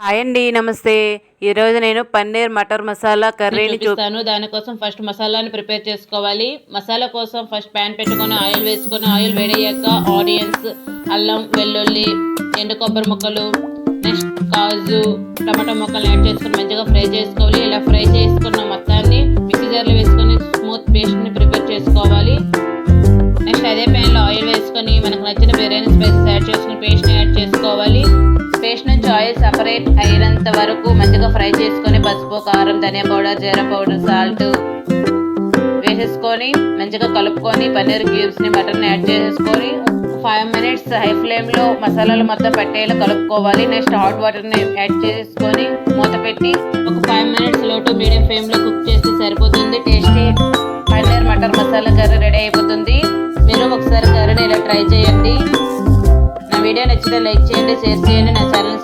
Hi అండి నమస్తే. ఈరోజు నేను పన్నీర్ మటర్ మసాలా కర్రీని చూపిస్తాను. దానికోసం ఫస్ట్ మసాలాని ప్రిపేర్ చేసుకోవాలి. మసాలా కోసం ఫస్ట్ ప్యాన్ పెట్టుకొని ఆయిల్ వేసుకొని ఆయిల్ వేడయ్యాక ఆనియన్స్ అల్లం వెల్లుల్లి ఎండు కొబ్బరి ముక్కలు నెక్స్ట్ కాజు టమాటా ముక్కలు యాడ్ చేసుకొని మంచిగా ఫ్రై చేసుకోవాలి. ఇలా ఫ్రై చేసుకున్న మొత్తాన్ని మిక్సీ జార్లో వేసుకొని స్మూత్ పేస్ట్ని ప్రిపేర్ చేసుకోవాలి. నెక్స్ట్ అదే ప్యాన్లో ఆయిల్ వేసుకొని మనకు నచ్చిన బిర్యానీ స్పైసెస్ యాడ్ చేసుకుని పేస్ట్ని యాడ్ చేసుకోవాలి. ఆయిల్ సపరేట్ అయినంత వరకు మంచిగా ఫ్రై చేసుకొని పసుపు కారం ధనియా పౌడర్ జీర పౌడర్ సాల్ట్ వేసేసుకొని మంచిగా కలుపుకొని పన్నీర్ క్యూబ్స్ని మటన్ యాడ్ చేసుకొని ఫైవ్ మినిట్స్ హై ఫ్లేమ్లో మసాలాలు మొత్తం పట్టేలా కలుపుకోవాలి. నెక్స్ట్ హాట్ వాటర్ని యాడ్ చేసుకొని మూత పెట్టి ఒక ఫైవ్ మినిట్స్లో టు మీడియం ఫ్లేమ్లో కుక్ చేస్తే సరిపోతుంది. Tasty paneer matar masala curry ready అయిపోతుంది. మీరు ఒకసారి కర్రీని ఇలా ట్రై చేయండి. నా వీడియో నచ్చితే లైక్ చేయండి షేర్ చేయండి. నా ఛానల్